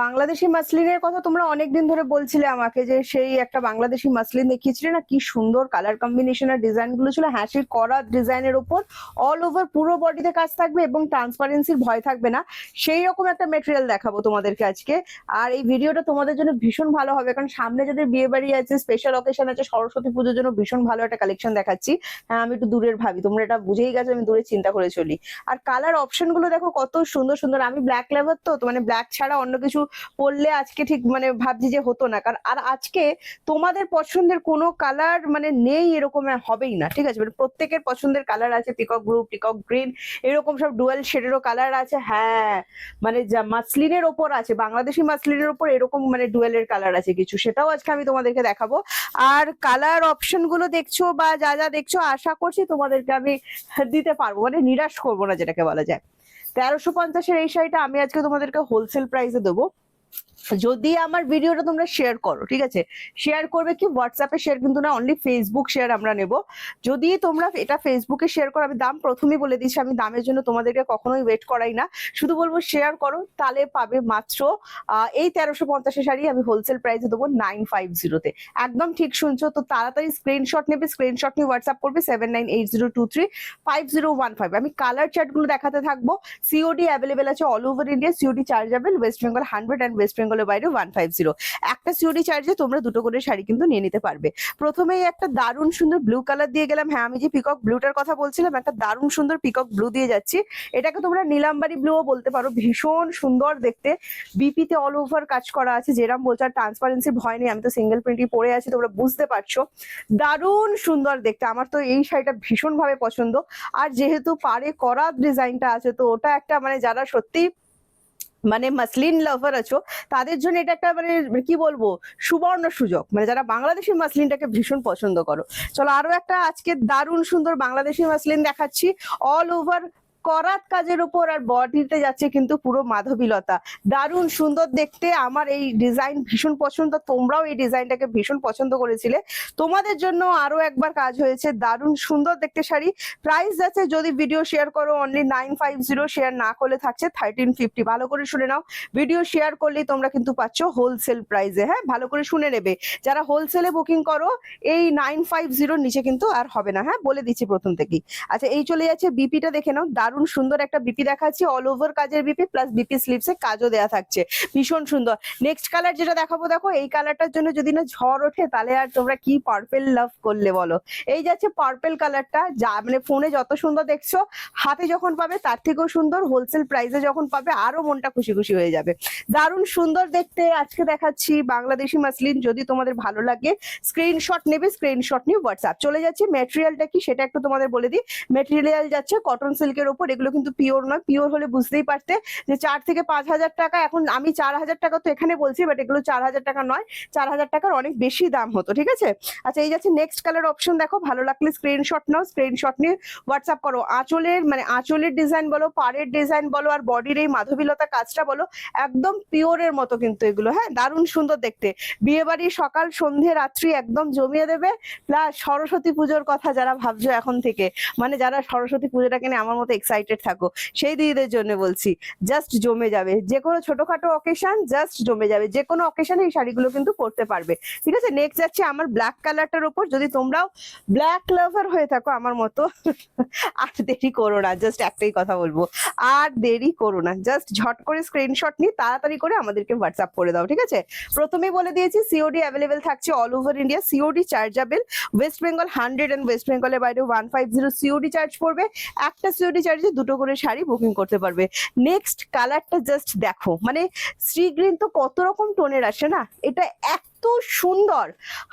বাংলাদেশি মাসলিনের কথা তোমরা অনেকদিন ধরে বলছিলে আমাকে যে সেই একটা বাংলাদেশি মাসলিন দেখিয়েছিলে না? কি সুন্দর কালার কম্বিনেশন আর ডিজাইনগুলো ছিল। হ্যাঁ সেই করা ডিজাইনের ওপর অল ওভার পুরো বডিতে কাজ থাকবে এবং ট্রান্সপারেন্সির ভয় থাকবে না। সেই রকম একটা মেটেরিয়াল দেখাবো তোমাদেরকে আজকে। আর এই ভিডিওটা তোমাদের জন্য ভীষণ ভালো হবে, কারণ সামনে যাদের বিয়ে বাড়ি আছে স্পেশাল অকেশন আছে, সরস্বতী পুজোর জন্য ভীষণ ভালো একটা কালেকশন দেখাচ্ছি। হ্যাঁ আমি একটু দূরের ভাবি, তোমরা এটা বুঝেই গেছো, আমি দূরে চিন্তা করে চলি। আর কালার অপশনগুলো দেখো কত সুন্দর সুন্দর, আমি ব্ল্যাক লেভার তো মানে ব্ল্যাক ছাড়া অন্য কিছু পরলে আজকে ঠিক মানে ভাবছি যে হতো না। কারণ আর আজকে তোমাদের পছন্দের কোনো কালার মানে নেই এরকম হবেই না, ঠিক আছে? মানে প্রত্যেকের পছন্দের কালার আছে পিকক ব্লু পিকক গ্রিন এরকম সব ডুয়েল শেডেরও কালার আছে হ্যাঁ। মানে যা মাসলিনের ওপর আছে, বাংলাদেশি মাসলিনের ওপর এরকম মানে ডুয়েলের কালার আছে কিছু, সেটাও আজকে আমি তোমাদেরকে দেখাবো। আর কালার অপশনগুলো দেখছ বা যা যা দেখছ, আশা করছি তোমাদেরকে আমি দিতে পারব মানে নিরাশ করব না যেটাকে বলা যায়। তেরোশো পঞ্চাশের এই শাড়িটা আমি আজকে তোমাদেরকে হোলসেল প্রাইসে দেবো। যদি আমার ভিডিওটা তোমরা শেয়ার করো, ঠিক আছে? শেয়ার করবে কি? হোয়াটসঅ্যাপে শেয়ার কিন্তু না অনলি ফেসবুক শেয়ার আমরা নেব। যদি তোমরা এটা ফেসবুকে শেয়ার করো, আমি দাম প্রথমেই বলে দিচ্ছি আমি দামের জন্য তোমাদেরকে কখনোই ওয়েট করাই না। শুধু বলব শেয়ার করো, তাহলে পাবে মাত্র এই তেরোশো পঞ্চাশে শাড়ি আমি হোলসেল প্রাইসে দেবো নাইন ফাইভ জিরোতে একদম ঠিক শুনছো? তো তাড়াতাড়ি স্ক্রিনশট নেবে স্ক্রিনশট নিয়ে হোয়াটসঅ্যাপ করবে seven nine eight zero two three five zero one five আমি কালার চার্টগুলো দেখাতে থাকব। সিওডি অ্যাভেলেবেল আছে all over India COD chargeable West Bengal hundred and West বেঙ্গলের বাইরে ওয়ান ফাইভ জিরো একটা সিওডি চার্জে তোমরা দুটো করে শাড়ি কিন্তু নিয়ে নিতে পারবে। প্রথমেই একটা দারুণ সুন্দর ব্লু কালার দিয়ে গেলাম। হ্যাঁ আমি যে পিকক ব্লুটার কথা বলছিলাম, একটা দারুণ সুন্দর পিকক ব্লু দিয়ে যাচ্ছি। এটাকে তোমরা নীলাম্বারি ব্লুও বলতে পারো। ভীষণ সুন্দর দেখতে। বিপিতে অল ওভার কাজ করা আছে, যেরাম বলছো, আর ট্রান্সপারেন্সির ভয় নেই। আমি তো সিঙ্গেল প্রিন্টই পরে আছি, তোমরা বুঝতে পারছ। দারুণ সুন্দর দেখতে। আমার তো এই শাড়িটা ভীষণ ভাবে পছন্দ। আর যেহেতু পারে করা ডিজাইনটা আছে, তো ওটা একটা মানে যারা সত্যি মানে মাসলিন লাভার আছো, তাদের জন্য এটা একটা মানে কি বলব, সুবর্ণ সুযোগ। মানে যারা বাংলাদেশি মাসলিনটাকে ভীষণ পছন্দ করো। চলো আরও একটা আজকে দারুণ সুন্দর বাংলাদেশি মাসলিন দেখাচ্ছি অল ওভার করাত কাজের উপর আর বডিতে যাচ্ছে কিন্তু পুরো মাধবীলতা। দারুণ সুন্দর দেখতে, আমার এই ডিজাইন ভীষণ পছন্দ, তোমরাও এই ডিজাইনটাকে ভীষণ পছন্দ করেছিলে। তোমাদের জন্য আরও একবার কাজ হয়েছে, দারুণ সুন্দর দেখতে শাড়ি। প্রাইস আছে যদি ভিডিও শেয়ার করো only nine five zero share না করলে থাকছে থার্টিন ফিফটি ভালো করে শুনে নাও ভিডিও শেয়ার করলেই তোমরা কিন্তু পাচ্ছ হোলসেল প্রাইসে হ্যাঁ? ভালো করে শুনে নেবে। যারা হোলসেলে বুকিং করো, এই নাইন ফাইভ জিরোর নিচে কিন্তু আর হবে না হ্যাঁ? বলে দিচ্ছি প্রথম থেকেই। আচ্ছা এই চলে যাচ্ছে বিপিটা দেখে নাও, দারুণ সুন্দর একটা বিপি দেখাচ্ছি অল ওভার কাজের বিপি প্লাস বিপি স্লিপসে কাজও দেওয়া থাকছে। ভীষণ সুন্দর। নেক্সট কালার যেটা দেখাবো, দেখো, এই কালারটার জন্য যদি না ঝড় ওঠে, তাহলে আর তোমরা কি পার্পেল লাভ করলে বলো? এই যাচ্ছে পার্পেল কালারটা যা মানে ফোনে যত সুন্দর দেখছ, হাতে যখন পাবে, তার থেকেও সুন্দর হোলসেল প্রাইসে যখন পাবে, আরও মনটা খুশি খুশি হয়ে যাবে। দারুণ সুন্দর দেখতে আজকে দেখাচ্ছি বাংলাদেশি মাসলিন যদি তোমাদের ভালো লাগে স্ক্রিনশট নেবে স্ক্রিনশট নিয়ে হোয়াটসঅ্যাপ চলে যাচ্ছে ম্যাটেরিয়ালটা কি, সেটা একটু তোমাদের বলে দিই। ম্যাটেরিয়াল যাচ্ছে কটন সিল্কের ওপর এগুলো কিন্তু পিওর নয়। পিওর হলে বুঝতেই পারতে যে চার থেকে পাঁচ হাজার টাকা, এখন আমি চার হাজার টাকা তো এখানে বলছি বাট এগুলো চার হাজার টাকা নয়। চার হাজার টাকার অনেক বেশি দাম হতো, ঠিক আছে? আচ্ছা এই যাচ্ছে নেক্সট কালার অপশন দেখো। ভালো লাগলে স্ক্রিনশট নাও স্ক্রিনশট নিয়ে হোয়াটসঅ্যাপ করো। আঁচলের মানে আঁচলের ডিজাইন বলো, পাড়ের ডিজাইন বলো, আর বডির এই মাধবীলতা কাজটা বলো, একদম পিওরের মতো কিন্তু এগুলো হ্যাঁ? দারুণ সুন্দর দেখতে। বিয়ে বাড়ি সকাল, সন্ধে, রাত্রি একদম জমিয়ে দেবে প্লাস সরস্বতী পুজোর কথা যারা ভাবছ এখন থেকে মানে যারা সরস্বতী পুজোটাকে নিয়ে আমার মতো এক্সাইটেড থাকো। সেই দিদিদের জন্য বলছি জাস্ট জমে যাবে। যে কোনো ছোটখাটো অকেশন জাস্ট জমে যাবে। যে কোনো অকেশনে এই শাড়িগুলো কিন্তু পরতে পারবে। ঠিক আছে? নেক্সট যাচ্ছে আমার ব্ল্যাক কালারটার উপর। যদি তোমরাও ব্ল্যাক লাভার হয়ে থাকো, আমার মতো, আর দেরি করো না। জাস্ট একটাই কথা বলব। আর দেরি করো না। জাস্ট ঝট করে স্ক্রিনশট নিয়ে তাড়াতাড়ি করে আমাদেরকে হোয়াটসঅ্যাপ করে দাও, ঠিক আছে? প্রথমেই বলে দিয়েছি সিওডি অ্যাভেলেবেল থাকছে all over India COD chargeable West Bengal hundred and West বেঙ্গলের বাইরে one five zero COD charge পড়বে। একটা সিওডি চার্জে দুটো করে শাড়ি বুকিং করতে পারবে। নেক্সট কালারটা জাস্ট দেখো। মানে শ্রী গ্রিন তো কত রকম টোনের আসে না? এটা এত সুন্দর।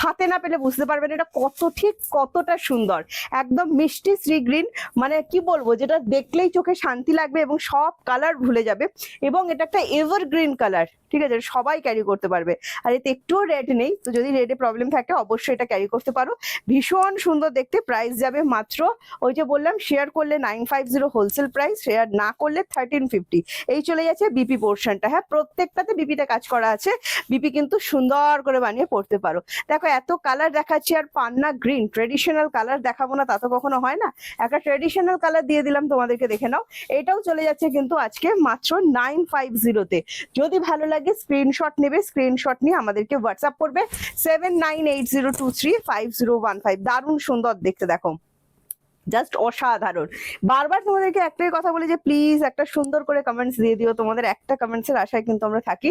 হাতে না পেলে বুঝতে পারবেন এটা কত ঠিক কতটা সুন্দর। একদম মিষ্টি শ্রী গ্রিন মানে কি বলব, যেটা দেখলেই চোখে শান্তি লাগবে এবং সব কালার ভুলে যাবে। এবং এটা একটা এভারগ্রিন কালার ঠিক আছে? সবাই ক্যারি করতে পারবে। আর এতে একটুও রেড নেই, তো যদি রেডে প্রবলেম থাকে, অবশ্যই এটা ক্যারি করতে পারো। ভীষণ সুন্দর দেখতে প্রাইস যাবে মাত্র, ওই যে বললাম শেয়ার করলে nine five zero wholesale price share না করলে থার্টিন ফিফটি এই চলে যাচ্ছে বিপি পোর্শনটা হ্যাঁ প্রত্যেকটাতে বিপিতে কাজ করা আছে। বিপি কিন্তু সুন্দর করে করে বানিয়ে পড়তে পারো। দেখো এত কালার দেখাচ্ছি আর পান্না গ্রিন ট্রেডিশনাল কালার দেখাবো না, তা তো কখনো হয় না। একটা ট্রেডিশনাল কালার দিয়ে দিলাম, তোমাদেরকে দেখে নাও। এটাও চলে যাচ্ছে কিন্তু আজকে মাত্র নাইন ফাইভ জিরোতে যদি ভালো লাগে স্ক্রিনশট নেবে স্ক্রিনশট নিয়ে আমাদেরকে হোয়াটসঅ্যাপ করবে। Seven nine eight zero two three five zero one five দারুণ সুন্দর দেখতে, দেখো। জাস্ট অসাধারণ। বারবার তোমাদেরকে একটাই কথা বলি যে প্লিজ একটা সুন্দর করে কমেন্টস দিয়ে দিও। তোমাদের একটা কমেন্টস এর আশায় কিন্তু আমরা থাকি।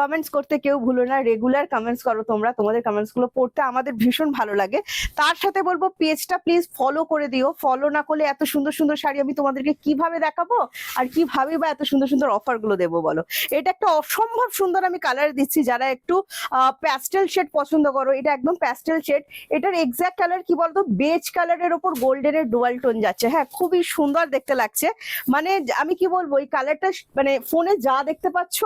কমেন্টস করতে কেউ ভুলো না। রেগুলার কমেন্টস করো তোমরা। তোমাদের কমেন্টসগুলো পড়তে আমাদের ভীষণ ভালো লাগে। তার সাথে বলব পেজটা প্লিজ ফলো করে দিও। ফলো না করলে এত সুন্দর সুন্দর শাড়ি আমি তোমাদেরকে কীভাবে দেখাবো? আর কীভাবে বা এত সুন্দর সুন্দর অফারগুলো দেবো বলো? এটা একটা অসম্ভব সুন্দর আমি কালার দিচ্ছি। যারা একটু প্যাস্টেল শেড পছন্দ করো, এটা একদম প্যাস্টেল শেড এটার এক্সাক্ট কালার কি বলতো? বেজ কালারের ওপর গোল্ডেনের ডুয়াল টোন যাচ্ছে। হ্যাঁ খুবই সুন্দর দেখতে লাগছে। মানে আমি কি বলব, এই কালারটা মানে ফোনে যা দেখতে পাচ্ছ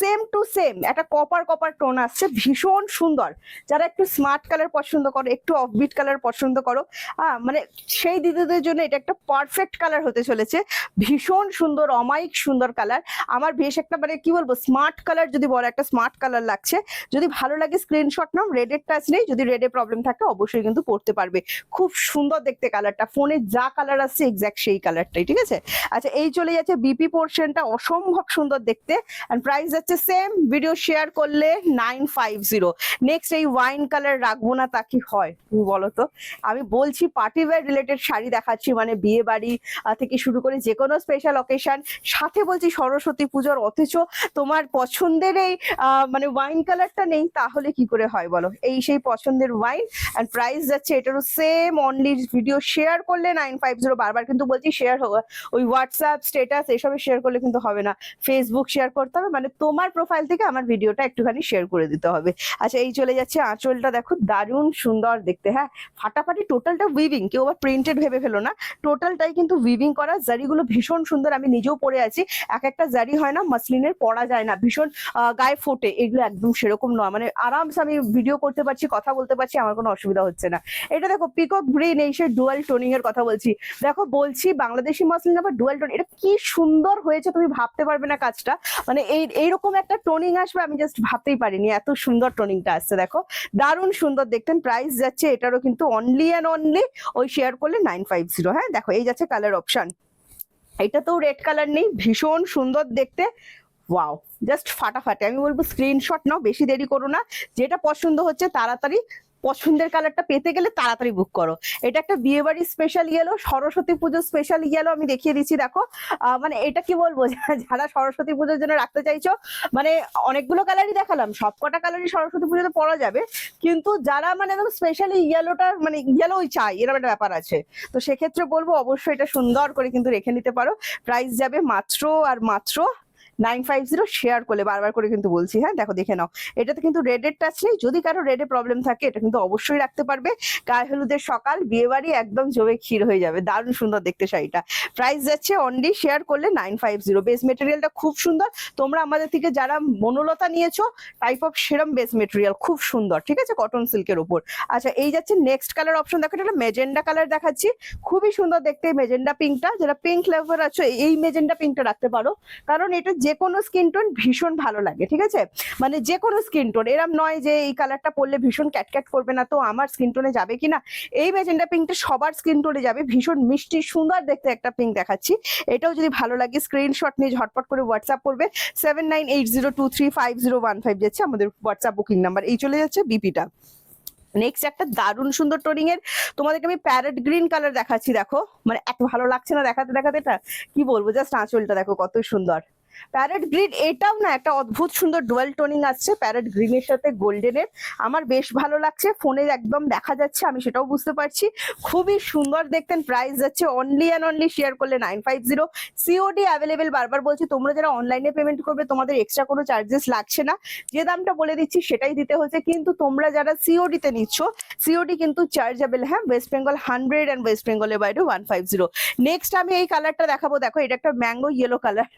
সেম টু সেম একটা কপার কপার টোন আসছে, ভীষণ সুন্দর। যারা একটু স্মার্ট কালার পছন্দ করো, একটু অফবিট কালার পছন্দ করো মানে সেই দিদিদের জন্য এটা একটা পারফেক্ট কালার হতে চলেছে। ভীষণ সুন্দর, অমায়িক সুন্দর কালার আমার বেশ একটা মানে কি বলব স্মার্ট কালার যদি বলো একটা স্মার্ট কালার লাগছে, যদি ভালো লাগে স্ক্রিনশট নাও রেডের টাচ নেই, যদি রেডে প্রবলেম থাকে, অবশ্যই কিন্তু পড়তে পারবে। খুব সুন্দর দেখতে কালারটা যা কালার আসছে এক্স্যাক্ট সেই কালারটাই ঠিক আছে? আচ্ছা এই চলে যাচ্ছে বিপি পোর্শনটা অসম্ভব সুন্দর দেখতে এন্ড প্রাইস যাচ্ছে সেম ভিডিও শেয়ার করলে নাইন ফাইভ জিরো নেক্সট এই ওয়াইন কালার রাখব না তা কি হয়? তুমি বলো তো আমি বলছি পার্টি ওয়্যার রিলেটেড শাড়ি দেখাচ্ছি মানে বিয়ে বাড়ি থেকে শুরু করে যে কোনো স্পেশাল অকেশন সাথে বলছি সরস্বতী পুজোর, অথচ তোমার পছন্দের এই মানে ওয়াইন কালারটা নেই, তাহলে কি করে হয় বলো? এই সেই পছন্দের ওয়াইন অ্যান্ড প্রাইস যাচ্ছে এটারও সেম অনলি ভিডিও শেয়ার করলে নাইন ফাইভ জিরো বারবার কিন্তু বলছি শেয়ার ওই হোয়াটসঅ্যাপ স্টেটাস এসবে শেয়ার করলে কিন্তু হবে না। ফেসবুক শেয়ার করতে হবে মানে তোমার প্রোফাইল থেকে আমার ভিডিওটা একটুখানি শেয়ার করে দিতে হবে। আচ্ছা এই চলে যাচ্ছে আঁচলটা, দেখো দারুণ সুন্দর দেখতে হ্যাঁ? ফাটাফাটি টোটালটা উইভিং কেউ আবার প্রিন্টেড ভেবে ফেলো না। টোটালটাই কিন্তু উইভিং করা, জারিগুলো ভীষণ সুন্দর, আমি নিজেও পরে আছি। এক একটা জারি হয় না, মাসলিনের পরা যায় না, ভীষণ গায়ে ফোটে, এগুলো একদম সেরকম নয়। মানে আরামসে আমি ভিডিও করতে পারছি, কথা বলতে পারছি, আমার কোনো অসুবিধা হচ্ছে না। এটা দেখো পিকক গ্রিন এই সে ডুয়াল টোনিং এর কথা বলছি। দেখো, বলছি বাংলাদেশি মাসলিন আবার ডুয়াল টোন এটা কি সুন্দর হয়েছে তুমি ভাবতে পারবে না কাজটা। মানে এই, এইরকম একটা টোনিং আসবে, আমি জাস্ট ভাবতেই পারিনি, এত সুন্দর টোনিংটা আসছে, দেখো। দারুণ সুন্দর, দেখতেন প্রাইস যাচ্ছে, এটারও কিন্তু অনলি অ্যান্ড অনলি ওই শেয়ার করলে নাইন ফাইভ জিরো হ্যাঁ? দেখো, এই যাচ্ছে কালার অপশন এটা তো রেড কালার নেই, ভীষণ সুন্দর দেখতে। ওয়াও জাস্ট ফাটাফাটি, আমি বলব স্ক্রিনশট নাও, বেশি দেরি করো না। যেটা পছন্দ হচ্ছে, তাড়াতাড়ি পছন্দের কালারটা পেতে গেলে তাড়াতাড়ি বুক করো। এটা একটা বিয়ে বাড়ির স্পেশাল ইয়েলো সরস্বতী পুজোর স্পেশাল ইয়েলো আমি দেখিয়ে দিচ্ছি, দেখো। মানে এটা কি বলব? যারা সরস্বতী পুজোর জন্য রাখতে চাইছো মানে অনেকগুলো কালারই দেখালাম, সবকটা কালারই সরস্বতী পুজোতে পরা যাবে। কিন্তু যারা মানে একদম স্পেশালি ইয়েলোটা মানে ইয়েলোই চাই এরকম একটা ব্যাপার আছে। তো সেক্ষেত্রে বলব, অবশ্যই এটা সুন্দর করে কিন্তু রেখে নিতে পারো। প্রাইস যাবে মাত্র আর মাত্র নাইন ফাইভ জিরো শেয়ার করলে বারবার করে কিন্তু বলছি হ্যাঁ দেখো দেখে নাও। এটাতে কিন্তু রেডের টাচ নেই। যদি কারও রেডে প্রবলেম থাকে, এটা কিন্তু অবশ্যই রাখতে পারবে। গায়ে হলুদের সকাল, বিয়ে বাড়ি একদম জমে ক্ষীর হয়ে যাবে। দারুণ সুন্দর দেখতে শাড়িটা। প্রাইস যাচ্ছে অনলি শেয়ার করলে নাইন ফাইভ জিরো। বেস মেটেরিয়ালটা খুব সুন্দর। তোমরা আমাদের থেকে যারা মনোলতা নিয়েছো টাইপ অফ সেরম বেস মেটেরিয়াল খুব সুন্দর, ঠিক আছে? কটন সিল্কের উপর। আচ্ছা এই যাচ্ছে নেক্সট কালার অপশন দেখো, এটা মেজেন্ডা কালার দেখাচ্ছি। খুবই সুন্দর দেখতে মেজেন্ডা পিঙ্কটা যেটা পিঙ্ক ফ্লেভার আছে, এই মেজেন্ডা পিঙ্কটা রাখতে পারো। কারণ এটা যে কোনো স্কিন টোন ভীষণ ভালো লাগে, ঠিক আছে? মানে যে কোনো স্কিন টোন এরম নয় যে এই কালারটা পরলে ভীষণ ক্যাটক্যাট করবে না, তো আমার স্কিন টোনে যাবে কিনা? এই মেজেন্ডা পিঙ্কটা সবার স্কিন টোনে যাবে, ভীষণ মিষ্টি, সুন্দর দেখতে একটা পিঙ্ক দেখাচ্ছি। এটাও যদি ভালো লাগে স্ক্রিনশট নিয়ে ঝটপট করে হোয়াটসঅ্যাপ করবে seven nine eight zero two three five zero one five যাচ্ছে আমাদের হোয়াটসঅ্যাপ বুকিং নাম্বার এই চলে যাচ্ছে বিপিটা। নেক্সট একটা দারুণ সুন্দর টোনিং এর, তোমাদেরকে আমি প্যারেট গ্রিন কালার দেখাচ্ছি, দেখো। মানে এত ভালো লাগছে না দেখাতে দেখাতে এটা? কি বলব? জাস্ট আঁচলটা দেখো, কত সুন্দর। প্যারেট গ্রিন এটাও না একটা অদ্ভুত সুন্দর ডুয়েল টোনিং আসছে। প্যারেট গ্রিনের সাথে গোল্ডেনের আমার বেশ ভালো লাগছে। ফোনে একদম দেখা যাচ্ছে, আমি সেটাও বুঝতে পারছি। খুবই সুন্দর দেখতেন। প্রাইস যাচ্ছে অনলি অ্যান্ড অনলি শেয়ার করলে nine five zero COD available বারবার বলছি, তোমরা যারা অনলাইনে পেমেন্ট করবে, তোমাদের এক্সট্রা কোনো চার্জেস লাগছে না। যে দামটা বলে দিচ্ছি, সেটাই দিতে হচ্ছে। কিন্তু তোমরা যারা সিওডি তে নিচ্ছ সিওডি কিন্তু চার্জেবল হ্যাঁ West Bengal hundred and West বেঙ্গলের বাইরে ওয়ান ফাইভ জিরো নেক্সট আমি এই কালারটা দেখাবো। দেখো, এটা একটা ম্যাঙ্গো ইয়েলো কালার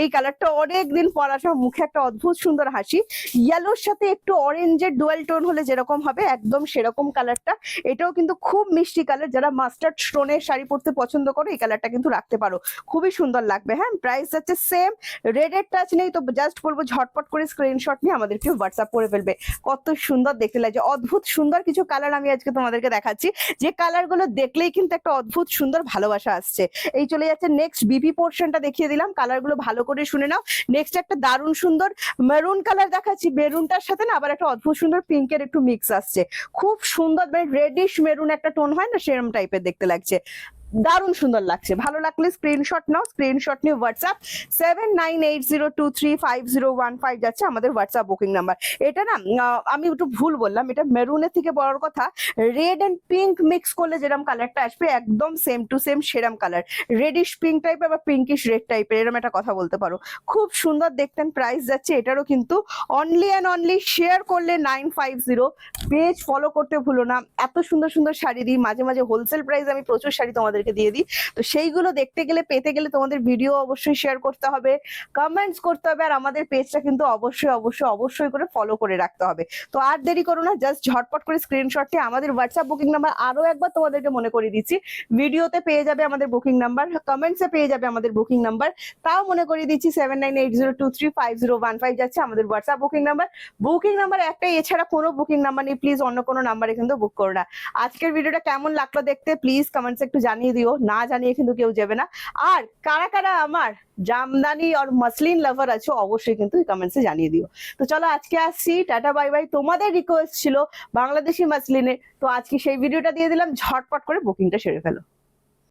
এই কালার কালারটা অনেক দিন পর আসা মুখে একটা অদ্ভুত সুন্দর হাসি। ইয়েলোর সাথে একটু অরেঞ্জের ডুয়েল টোন হলে যেরকম হবে, একদম সেরকম কালারটা এটাও কিন্তু খুব মিষ্টি কালার যারা মাস্টার্ড স্টোনের শাড়ি পরতে পছন্দ করো, এই কালারটা কিন্তু রাখতে পারো। খুবই সুন্দর লাগবে হ্যাঁ? প্রাইস যাচ্ছে সেম রেডের টাচ নেই, তো জাস্ট বলব ঝটপট করে স্ক্রিনশট নিয়ে আমাদেরকে হোয়াটসঅ্যাপ করে ফেলবে। কত সুন্দর দেখতে লাগছে। অদ্ভুত সুন্দর কিছু কালার আমি আজকে তোমাদেরকে দেখাচ্ছি। যে কালারগুলো দেখলেই কিন্তু একটা অদ্ভুত সুন্দর ভালোবাসা আসছে। এই চলে যাচ্ছে নেক্সট বিপি পোর্শনটা দেখিয়ে দিলাম। কালারগুলো ভালো করে শুনে নাও। নেক্সট একটা দারুণ সুন্দর মেরুন কালার দেখাচ্ছি। মেরুনটার সাথে না আবার একটা অদ্ভুত সুন্দর পিঙ্কের একটু মিক্স আসছে। খুব সুন্দর মানে রেডিশ মেরুন একটা টোন হয় না, সেরম টাইপের দেখতে লাগছে। দারুণ সুন্দর লাগছে। ভালো লাগলে স্ক্রিনশট নাও স্ক্রিনশট নিয়ে WhatsApp seven nine eight zero two three five zero one five যাচ্ছে আমাদের হোয়াটসঅ্যাপ বুকিং নাম্বার এটা না আমি একটু ভুল বললাম, এটা মেরুনের থেকে বড় কথা। রেড অ্যান্ড পিঙ্ক মিক্স করলে যেরকম কালারটা আসবে, একদম সেম টু সেম সেরাম কালার রেডিশ পিঙ্ক টাইপের বা পিঙ্কিশ রেড টাইপের এরকম একটা কথা বলতে পারো। খুব সুন্দর দেখতেন প্রাইস যাচ্ছে, এটারও কিন্তু অনলি অ্যান্ড অনলি শেয়ার করলে nine five zero page follow করতে ভুলো না। এত সুন্দর সুন্দর শাড়ি দিই, মাঝে মাঝে হোলসেল প্রাইস আমি প্রচুর শাড়ি তোমাদেরকে দিয়ে দিই। তো সেইগুলো দেখতে গেলে, পেতে গেলে তোমাদের ভিডিও অবশ্যই শেয়ার করতে হবে কমেন্টস করতে হবে, আর আমাদের পেজটা কিন্তু অবশ্যই অবশ্যই অবশ্যই করে ফলো করে রাখতে হবে। তো আর দেরি করো না জাস্ট ঝটপট করে স্ক্রিনশটটি আমাদের হোয়াটসঅ্যাপ বুকিং নাম্বার আরও একবার তোমাদেরকে মনে করে দিচ্ছি। ভিডিওতে পেয়ে যাবে আমাদের বুকিং নাম্বার কমেন্টসে পেয়ে যাবে আমাদের বুকিং নাম্বার তাও মনে করে দিচ্ছি seven nine eight zero two three five zero one five যাচ্ছে আমাদের WhatsApp booking number booking number একটাই, এছাড়া কোনো বুকিং নাম্বার নেই। প্লিজ অন্য কোনো নাম্বারে কিন্তু বুক করো না। আজকের ভিডিওটা কেমন লাগল দেখতে প্লিজ কমেন্টসে একটু জানিয়ে দিও, না জানিয়ে কিন্তু কেউ যাবে না। আর কারা কারা আমার জামদানি আর মাসলিন লাভার আছে, অবশ্যই কিন্তু কমেন্টসে জানিয়ে দিও। তো চলো আজকে আসছি, টাটা বাই বাই তোমাদের রিকোয়েস্ট ছিল বাংলাদেশি মাসলিনে তো আজকে সেই ভিডিওটা দিয়ে দিলাম, ঝটপট করে বুকিংটা সেরে ফেলো।